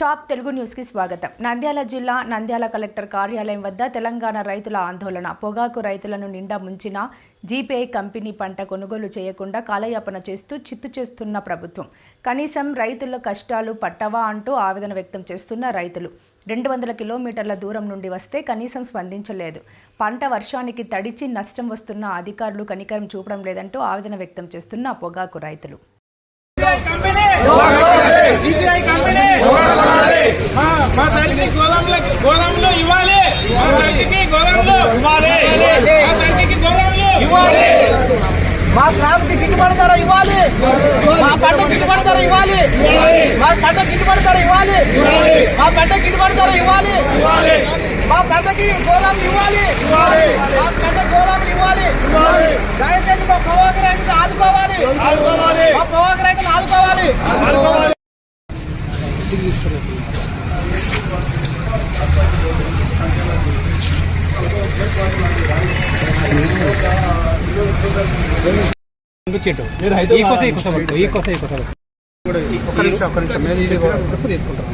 Top Telugu న్యూస్కి స్వాగతం. నంద్యాల జిల్లా నంద్యాల కలెక్టర్ కార్యాలయం వద్ద తెలంగాణ రైతుల ఆందోళన. పొగాకు రైతులను నిండా ముంచిన జీపీఐ కంపెనీ పంట కొనుగోలు చేయకుండా కాలయాపన చేస్తూ చిత్తు చేస్తున్న ప్రభుత్వం. కనీసం రైతుల కష్టాలు పట్టవా అంటూ ఆవేదన వ్యక్తం చేస్తున్న రైతులు. రెండు వందల కిలోమీటర్ల దూరం నుండి వస్తే కనీసం స్పందించలేదు. పంట వర్షానికి తడిచి నష్టం వస్తున్న అధికారులు కనికరం చూపడం లేదంటూ ఆవేదన వ్యక్తం చేస్తున్న పొగాకు రైతులు. GPI company! మా సరికి గోదాంలో గోదాంలో ఇవ్వాలి. మా సరికి గోదాంలో ఇవ్వాలి. మా సరికి గోదాంలో ఇవ్వాలి. మా క్రాప్కి గిట్టుబాటు ధర ఇవ్వాలి. మా పంట గిట్టుబాటు ధర ఇవ్వాలి. మా పంట గిట్టుబాటు ధర ఇవ్వాలి. మా పంట గిట్టుబాటు ధర ఇవ్వాలి. మా పంటకి గోదాములు ఇవ్వాలి. మా పంట గోదాములు ఇవ్వాలి. దయచేసి మా పొగాకు రైతులు ఆదుకోవాలి. మా పొగాకు రైతులు ఆదుకోవాలి. చెట్టు ఈ కొస ఈ కొస పట్టు, ఈ కొస ఈ కొస పట్టు. ఒక్క నిమిషం ఒక్క నిమిషం. మేము ఇది ట్రిప్ తీసుకుంటాం.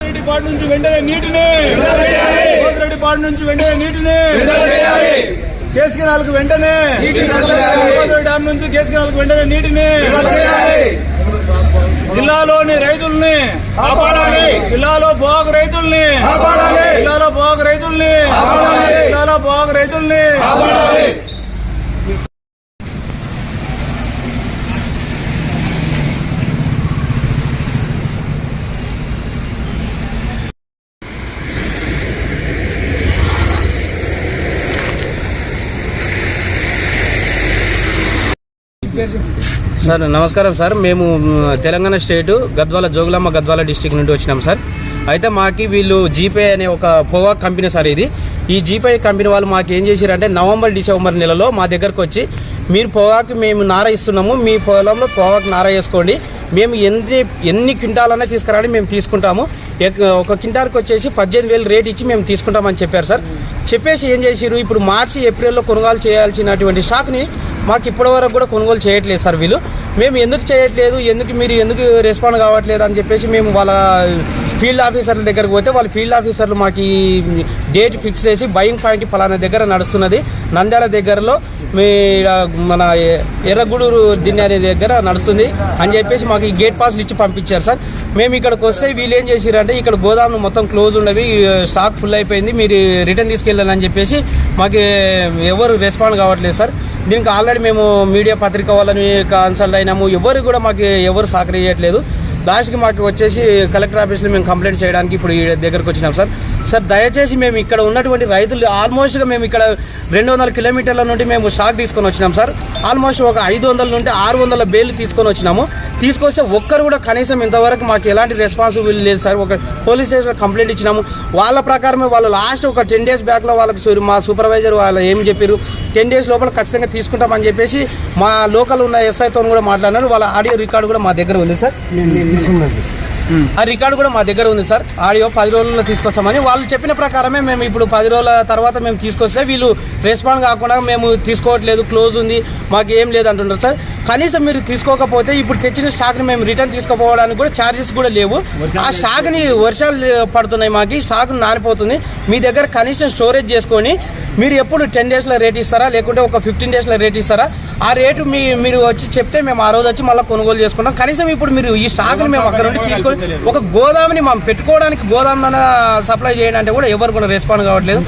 రెడ్డి పాడు నుంచి వెంటనే నీటిని. రెడ్డి పాడు నుంచి వెంటనే నీటిని. కేసుకినాలకు వెంటనే. గోదావరి డ్యామ్ నుంచి కేసుకినాలకు వెంటనే నీటిని జిల్లాలోని రైతుల్ని కాపాడాలి. జిల్లాలో బాగు రైతుల్ని కాపాడాలి. జిల్లాలో బాగు రైతుల్ని కాపాడాలి జిల్లాలో బాగు రైతుల్ని కాపాడాలి సార్ నమస్కారం సార్. మేము తెలంగాణ స్టేటు గద్వాల జోగులమ్మ గద్వాల డిస్టిక్ నుండి వచ్చినాం సార్. అయితే మాకి వీళ్ళు జీపే అనే ఒక పోవా కంపెనీ సార్ ఇది. ఈ జీపే కంపెనీ వాళ్ళు మాకు ఏం చేశారంటే నవంబర్ డిసెంబర్ నెలలో మా దగ్గరకు వచ్చి మీరు పొగాకు మేము నార ఇస్తున్నాము మీ పొలంలో పొగాకు నార వేసుకోండి. మేము ఎన్ని ఎన్ని క్వింటాలన్నా తీసుకురాని మేము తీసుకుంటాము. ఒక క్వింటాల్కి వచ్చేసి పద్దెనిమిది వేలు రేట్ ఇచ్చి మేము తీసుకుంటామని చెప్పారు సార్. చెప్పేసి ఏం చేసిరు ఇప్పుడు మార్చి ఏప్రిల్లో కొనుగోలు చేయాల్సినటువంటి స్టాక్ని మాకు ఇప్పటి వరకు కూడా కొనుగోలు చేయట్లేదు సార్ వీళ్ళు. మేము ఎందుకు చేయట్లేదు ఎందుకు మీరు ఎందుకు రెస్పాండ్ కావట్లేదు అని చెప్పేసి మేము వాళ్ళ ఫీల్డ్ ఆఫీసర్ల దగ్గరకు పోతే వాళ్ళ ఫీల్డ్ ఆఫీసర్లు మాకు ఈ డేట్ ఫిక్స్ చేసి బయింగ్ పాయింట్ ఫలానా దగ్గర నడుస్తున్నది. నంద్యాల దగ్గరలో మీ మన ఎర్రగూడూరు దిన్యాని దగ్గర నడుస్తుంది అని చెప్పేసి మాకు ఈ గేట్ పాస్లు ఇచ్చి పంపించారు సార్. మేము ఇక్కడికి వస్తే వీళ్ళు ఏం చేసిరంటే ఇక్కడ గోదాములు మొత్తం క్లోజ్ ఉండవి స్టాక్ ఫుల్ అయిపోయింది మీరు రిటర్న్ తీసుకెళ్ళాలని చెప్పేసి మాకు ఎవరు రెస్పాండ్ కావట్లేదు సార్. దీనికి ఆల్రెడీ మేము మీడియా పత్రిక వాళ్ళని కన్సల్ట్ అయినాము. ఎవరు కూడా మాకు ఎవరు సహకరించట్లేదు. లాస్ట్కి మాకు వచ్చేసి కలెక్టర్ ఆఫీస్లో మేము కంప్లైంట్ చేయడానికి ఇప్పుడు ఈ దగ్గరకు వచ్చినాం సార్. సార్ దయచేసి మేము ఇక్కడ ఉన్నటువంటి రైతులు ఆల్మోస్ట్గా మేము ఇక్కడ రెండు వందల కిలోమీటర్ల నుండి మేము స్టాక్ తీసుకొని వచ్చినాం సార్. ఆల్మోస్ట్ ఒక ఐదు వందల నుండి ఆరు వందల బేలు తీసుకొని వచ్చినాము. తీసుకొస్తే ఒక్కరు కూడా కనీసం ఇంతవరకు మాకు ఎలాంటి రెస్పాన్సిబిలిటీ లేదు సార్. ఒక పోలీస్ స్టేషన్ కంప్లైంట్ ఇచ్చినాము. వాళ్ళ ప్రకారమే వాళ్ళు లాస్ట్ ఒక టెన్ డేస్ బ్యాక్లో వాళ్ళకి మా సూపర్వైజర్ వాళ్ళు ఏం చెప్పారు టెన్ డేస్ లోపల ఖచ్చితంగా తీసుకుంటామని చెప్పేసి మా లోకల్ ఉన్న ఎస్ఐతో కూడా మాట్లాడినారు. వాళ్ళ ఆడియో రికార్డు కూడా మా దగ్గర ఉంది సార్. ఆ రికార్డు కూడా మా దగ్గర ఉంది సార్. ఆడియో పది రోజుల్లో తీసుకొస్తామని వాళ్ళు చెప్పిన ప్రకారమే మేము ఇప్పుడు పది రోజుల తర్వాత మేము తీసుకొస్తే వీళ్ళు రెస్పాండ్ కాకుండా మేము తీసుకోవట్లేదు క్లోజ్ ఉంది మాకు ఏం లేదు అంటున్నారు సార్. కనీసం మీరు తీసుకోకపోతే ఇప్పుడు తెచ్చిన స్టాక్ని మేము రిటర్న్ తీసుకుపోవడానికి కూడా ఛార్జెస్ కూడా లేవు. ఆ స్టాక్ని వర్షాలు పడుతున్నాయి మాకు స్టాక్ నానిపోతుంది. మీ దగ్గర కనీసం స్టోరేజ్ చేసుకొని మీరు ఎప్పుడు టెన్ డేస్లో రేట్ ఇస్తారా? లేకుంటే ఒక ఫిఫ్టీన్ డేస్లో రేట్ ఇస్తారా? ఆ రేటు మీ మీరు వచ్చి చెప్తే మేము ఆ రోజు వచ్చి మళ్ళీ కొనుగోలు చేసుకుంటాం. కనీసం ఇప్పుడు మీరు ఈ స్టాక్ని మేము అక్కడ నుండి తీసుకొని ఒక గోదాముని మనం పెట్టుకోవడానికి గోదామున సప్లై చేయడం అంటే కూడా ఎవరు కూడా రెస్పాండ్ కావట్లేదు.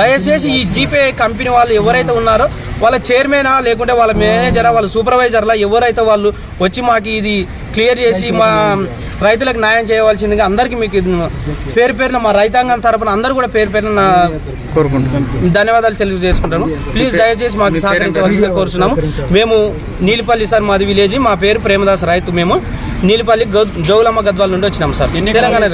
దయచేసి ఈ జీపే కంపెనీ వాళ్ళు ఎవరైతే ఉన్నారో వాళ్ళ చైర్మనా లేకుంటే వాళ్ళ మేనేజరా వాళ్ళ సూపర్వైజర్లా ఎవరైతే వాళ్ళు వచ్చి మాకు ఇది క్లియర్ చేసి మా రైతులకు న్యాయం చేయవలసిందిగా అందరికీ మీకు ఇది పేరు పేరున మా రైతాంగం తరపున అందరూ కూడా పేరు పేరున కోరుకుంటున్నాను. ధన్యవాదాలు తెలియజేసుకుంటాను. ప్లీజ్ దయచేసి మాకు సహకరించవలసిందిగా కోరుతున్నాము మేము నీలిపల్లి సార్ మాది విలేజ్ మా పేరు ప్రేమదాస్ రైతు మేము. నీలిపల్లి జోగులమ్మ గద్వాల నుండి వచ్చినాం సార్. తెలంగాణ.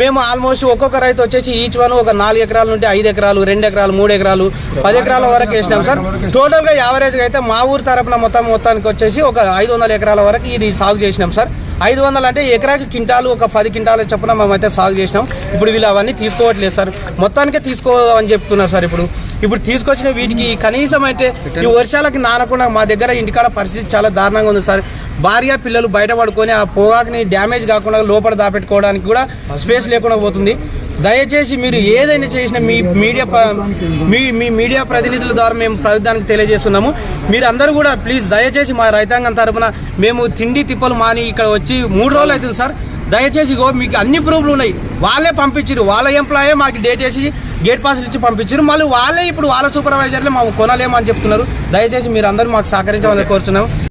మేము ఆల్మోస్ట్ ఒక్కొక్క రైతు వచ్చేసి ఈచ్ వన్ ఒక నాలుగు ఎకరాల నుండి ఐదు ఎకరాలు రెండు ఎకరాలు మూడు ఎకరాలు పది ఎకరాల వరకు వేసినాం సార్. టోటల్గా యావరేజ్గా అయితే మా ఊరు తరపున మొత్తం మొత్తానికి వచ్చేసి ఒక ఐదు వందల ఎకరాల వరకు ఇది సాగు చేసినాం సార్. ఐదు వందలు అంటే ఎకరాకి క్వింటాలు ఒక పది క్వింటాలు చొప్పున మేమైతే సాగు చేసినాం. ఇప్పుడు వీళ్ళు అవన్నీ తీసుకోవట్లేదు సార్. మొత్తానికే తీసుకోవని చెప్తున్నారు సార్ ఇప్పుడు. ఇప్పుడు తీసుకొచ్చిన వీటికి కనీసం అయితే ఈ వర్షాలకి నానకుండా మా దగ్గర ఇంటికాడ పరిస్థితి చాలా దారుణంగా ఉంది సార్. భార్య పిల్లలు బయట పడుకొని ఆ పొగాకుని డ్యామేజ్ కాకుండా లోపల దాపెట్టుకోవడానికి కూడా స్పేస్ లేకుండా పోతుంది. దయచేసి మీరు ఏదైనా చేసిన మీ మీడియా మీ మీ మీడియా ప్రతినిధుల ద్వారా మేము ప్రభుత్వానికి తెలియజేస్తున్నాము. మీరు అందరూ కూడా ప్లీజ్ దయచేసి మా రైతాంగం తరపున మేము తిండి తిప్పలు మాని ఇక్కడ వచ్చి మూడు రోజులు అవుతుంది సార్. దయచేసి గో మీకు అన్ని ప్రూఫ్లు ఉన్నాయి. వాళ్ళే పంపించారు వాళ్ళ ఎంప్లాయే మాకు డేట్ వేసి గేట్ పాస్లు ఇచ్చి పంపించారు మళ్ళీ వాళ్ళే ఇప్పుడు వాళ్ళ సూపర్వైజర్లే మాకు కొనలేమని చెప్తున్నారు. దయచేసి మీరు అందరూ మాకు సహకరించాలని కోరుతున్నాము